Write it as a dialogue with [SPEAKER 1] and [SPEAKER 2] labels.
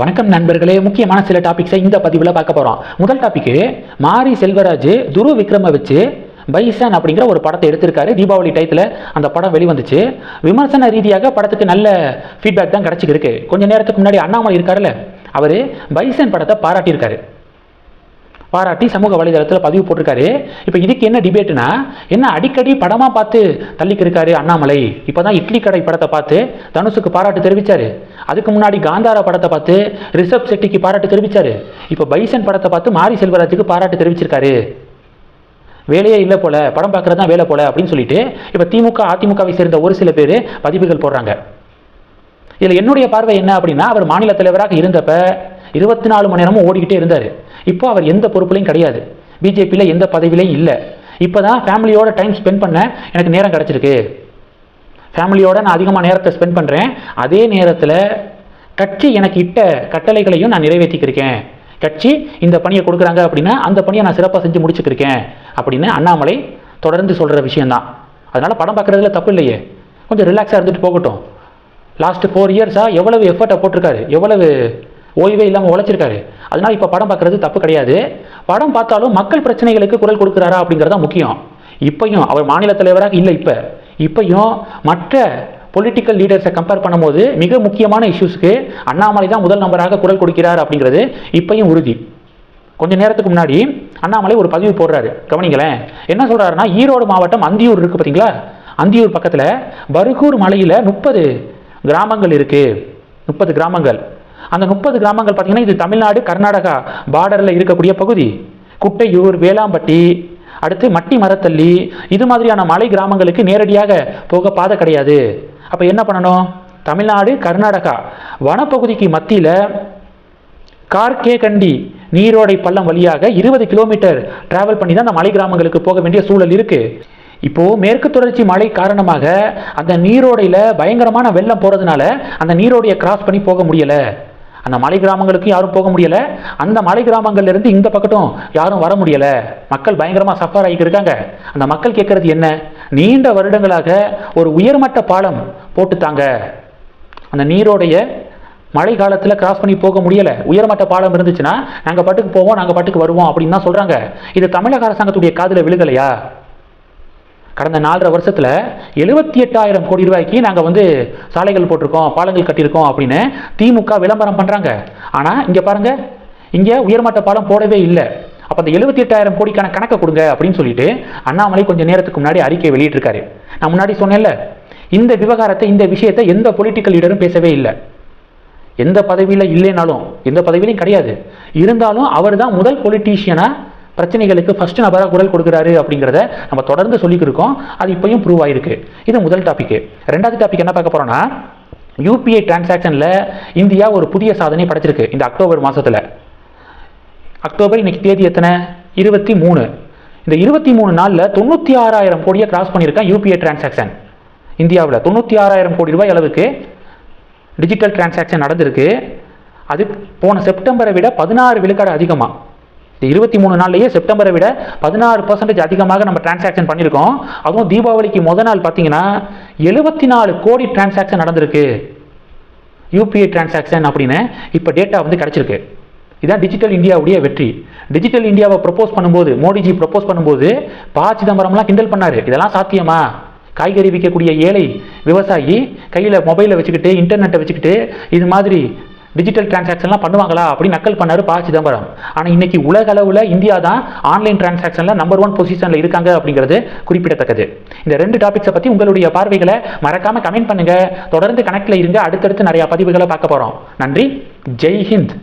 [SPEAKER 1] வணக்கம் நண்பர்களே. முக்கியமான சில டாபிக்ஸை இந்த பதிவில் பார்க்க போகிறோம் முதல் டாபிக்கு மாரி செல்வராஜ் துரு விக்ரம வச்சு பைசன் அப்படிங்கிற ஒரு படத்தை எடுத்திருக்காரு. தீபாவளி டயத்தில் அந்த படம் வெளிவந்துச்சு. விமர்சன ரீதியாக படத்துக்கு நல்ல ஃபீட்பேக் தான் கிடச்சிருக்கு கொஞ்ச நேரத்துக்கு முன்னாடி அண்ணாமலை இருக்காருல்ல அவர் பைசன் படத்தை பாராட்டியிருக்காரு. பாராட்டி சமூக வலைதளத்தில் பதிவு போட்டிருக்காரு. இப்போ இதுக்கு என்ன டிபேட்னா என்ன அடிக்கடி படமாக பார்த்து தள்ளிக்கிருக்காரு அண்ணாமலை. இப்போ தான் இட்லி கடை படத்தை பார்த்து தனுஷுக்கு பாராட்டு தெரிவித்தார் அதுக்கு முன்னாடி காந்தாரா படத்தை பார்த்து ரிஷப் செட்டிக்கு பாராட்டு தெரிவித்தார் இப்போ பைசன் படத்தை பார்த்து மாரி செல்வராஜுக்கு பாராட்டு தெரிவிச்சிருக்காரு. வேலையே இல்லை போல படம் பார்க்குறது தான் வேலை போல அப்படின்னு சொல்லிட்டு இப்போ திமுக அதிமுகவை சேர்ந்த ஒரு சில பேர் பதிவுகள் போடுறாங்க. இதில் என்னுடைய பார்வை என்ன அப்படின்னா அவர் மாநில தலைவராக இருந்தப்ப இருபத்தி நாலு மணி நேரமும் ஓடிக்கிட்டே இருந்தார். இப்போ அவர் எந்த பொறுப்புலையும் கிடையாது. பிஜேபியில் எந்த பதவியிலையும் இல்லை. இப்போ தான் ஃபேமிலியோட டைம் ஸ்பெண்ட் பண்ண எனக்கு நேரம் கிடச்சிருக்கு. ஃபேமிலியோட நான் அதிகமாக நேரத்தை ஸ்பெண்ட் பண்ணுறேன் அதே நேரத்தில் கட்சி எனக்கு இட்ட கட்டளைகளையும் நான் நிறைவேற்றிக்கிருக்கேன். கட்சி இந்த பணியை கொடுக்குறாங்க அப்படின்னா அந்த பணியை நான் சிறப்பாக செஞ்சு முடிச்சுக்கிருக்கேன் அப்படின்னு அண்ணாமலை தொடர்ந்து சொல்கிற விஷயம்தான். அதனால் படம் பார்க்குறதுல தப்பு இல்லையே. கொஞ்சம் ரிலாக்ஸாக இருந்துட்டு போகட்டும். லாஸ்ட் ஃபோர் இயர்ஸாக எவ்வளவு எஃபர்ட்டை போட்டிருக்காரு? எவ்வளவு ஓய்வே இல்லாமல் உழைச்சிருக்காரு. அதனால் இப்போ படம் பார்க்குறது தப்பு கிடையாது. படம் பார்த்தாலும் மக்கள் பிரச்சனைகளுக்கு குரல் கொடுக்குறாரா அப்படிங்கிறது தான் முக்கியம். இப்பையும் அவர் மாநில தலைவராக இல்லை இப்போ. இப்பையும் மற்ற பொலிட்டிக்கல் லீடர்ஸை கம்பேர் பண்ணும்போது மிக முக்கியமான இஷ்யூஸ்க்கு அண்ணாமலை தான் முதல் நம்பராக குரல் கொடுக்கிறார் அப்படிங்கிறது இப்பையும் உறுதி. கொஞ்ச நேரத்துக்கு முன்னாடி அண்ணாமலை ஒரு பதிவு போடுறாரு. கவனிங்களேன். என்ன சொல்கிறாருன்னா ஈரோடு மாவட்டம் அந்தியூர் இருக்குது பார்த்தீங்களா அந்தியூர் பக்கத்தில் பருகூர் மலையில் முப்பது கிராமங்கள் இருக்குது முப்பது கிராமங்கள். அந்த முப்பது கிராமங்கள் பார்த்தீங்கன்னா இது தமிழ்நாடு கர்நாடகா பார்டரில் இருக்கக்கூடிய பகுதி. குட்டையூர் வேளாம்பட்டி அடுத்து மட்டி மரத்தள்ளி இது மாதிரியான மலை கிராமங்களுக்கு நேரடியாக போக பாதை கிடையாது. அப்போ என்ன பண்ணணும்? தமிழ்நாடு கர்நாடகா. வனப்பகுதிக்கு மத்தியில் கார்கே கண்டி நீரோடை பள்ளம் வழியாக இருபது கிலோமீட்டர் டிராவல் பண்ணி தான் அந்த மலை கிராமங்களுக்கு போக வேண்டிய சூழல் இருக்குது இப்போது மேற்கு தொடர்ச்சி மழை காரணமாக அந்த நீரோடையில் பயங்கரமான வெள்ளம் போகிறதுனால அந்த நீரோடையை கிராஸ் பண்ணி போக முடியலை. அந்த மலை கிராமங்களுக்கு யாரும் போக முடியல. அந்த மலை கிராமங்கள்லேருந்து இந்த பக்கட்டும் யாரும் வர முடியல. மக்கள் பயங்கரமாக சஃபர் ஆகிட்டு இருக்காங்க. அந்த மக்கள் கேட்கறது என்ன? நீண்ட வருடங்களாக ஒரு உயர்மட்ட பாலம் போட்டுத்தாங்க. அந்த நீரோடைய மழை காலத்தில் கிராஸ் பண்ணி போக முடியலை. உயர்மட்ட பாலம் இருந்துச்சுன்னா நாங்கள் பாட்டுக்கு போவோம் நாங்கள் பாட்டுக்கு வருவோம் அப்படின்னு தான் சொல்கிறாங்க இது தமிழக அரசாங்கத்துடைய காதில் விழுகலையா? கடந்த நாலரை வருஷத்தில் எழுபத்தி எட்டாயிரம் கோடி ரூபாய்க்கு நாங்கள் வந்து சாலைகள் போட்டிருக்கோம் பாலங்கள் கட்டியிருக்கோம் அப்படின்னு திமுக விளம்பரம் பண்ணுறாங்க ஆனால் இங்கே பாருங்கள் இங்கே உயர்மட்ட பாலம் போடவே இல்லை. அப்போ அந்த எழுபத்தி எட்டாயிரம் கோடிக்கான கணக்கை கொடுங்க அப்படின்னு சொல்லிட்டு அண்ணாமலை கொஞ்சம் நேரத்துக்கு முன்னாடி அறிக்கை வெளியிட்டிருக்காரு. நான் முன்னாடி சொன்னேன்ல இந்த விவகாரத்தை இந்த விஷயத்தை எந்த பொலிட்டிக்கல் லீடரும் பேசவே இல்லை. எந்த பதவியில் இல்லைனாலும் எந்த பதவியிலையும் கிடையாது. இருந்தாலும் அவர் தான் முதல் பொலிட்டீஷியனாக பிரச்சனைகளுக்கு ஃபர்ஸ்ட் நபராக குரல் கொடுக்குறாரு அப்படிங்கிறத நம்ம தொடர்ந்து சொல்லிக்கிருக்கோம் அது இப்போயும் ப்ரூவ் ஆயிருக்கு. இது முதல் டாபிக் ரெண்டாவது டாபிக் என்ன பார்க்க போகிறோன்னா யூபிஐ டிரான்சாக்ஷனில் இந்தியா ஒரு புதிய சாதனை படைச்சிருக்கு இந்த அக்டோபர் மாதத்தில் அக்டோபர் இன்னைக்கு தேதி எத்தனை? இருபத்தி மூணு. இந்த இருபத்தி மூணு நாளில் தொண்ணூற்றி ஆறாயிரம் கோடியை கிராஸ் பண்ணியிருக்கேன் யூபிஐ டிரான்சாக்ஷன் இந்தியாவில் தொண்ணூற்றி ஆறாயிரம் கோடி ரூபாய் அளவுக்கு டிஜிட்டல் டிரான்சாக்ஷன் நடந்திருக்கு. அது போன செப்டம்பரை விட பதினாறு விழுக்காடு அதிகமாக இந்த இருபத்தி மூணு நாள்லயே செப்டம்பரை விட பதினாறு பர்சன்டேஜ் அதிகமாக நம்ம டிரான்சாக்ஷன் பண்ணியிருக்கோம். அதுவும் தீபாவளிக்கு முத நாள் பார்த்தீங்கன்னா எழுபத்தி நாலு கோடி டிரான்சாக்ஷன் நடந்திருக்கு. யூபிஐ டிரான்சாக்ஷன் அப்படின்னு இப்போ டேட்டா வந்து கிடச்சிருக்கு. இதான் டிஜிட்டல் இந்தியாவுடைய வெற்றி. டிஜிட்டல் இந்தியாவை ப்ரப்போஸ் பண்ணும்போது மோடிஜி ப்ரப்போஸ் பண்ணும்போது பா சிதம்பரம்லாம் கிண்டல் பண்ணார். இதெல்லாம் சாத்தியமா? காய்கறி விற்கக்கூடிய ஏழை விவசாயி கையில் மொபைலை வச்சுக்கிட்டு இன்டர்நெட்டை வச்சுக்கிட்டு இது மாதிரி டிஜிட்டல் டிரான்சாக்ஷன்லாம் பண்ணுவாங்களா அப்படின்னு நக்கல் பண்ணார் ப. சிதம்பரம். ஆனால் இன்னைக்கு உலக அளவில் இந்தியா தான் ஆன்லைன் டிரான்சாக்ஷனில் நம்பர் ஒன் பொசிஷனில் இருக்காங்க அப்படிங்கிறது குறிப்பிடத்தக்கது. இந்த ரெண்டு டாபிக்ஸை பற்றி உங்களுடைய பார்வைகளை மறக்காமல் கமெண்ட் பண்ணுங்கள் தொடர்ந்து கணக்கில் இருங்க. அடுத்தடுத்து நிறையா பதிவுகளை பார்க்க போகிறோம் நன்றி. ஜெய் ஹிந்த்.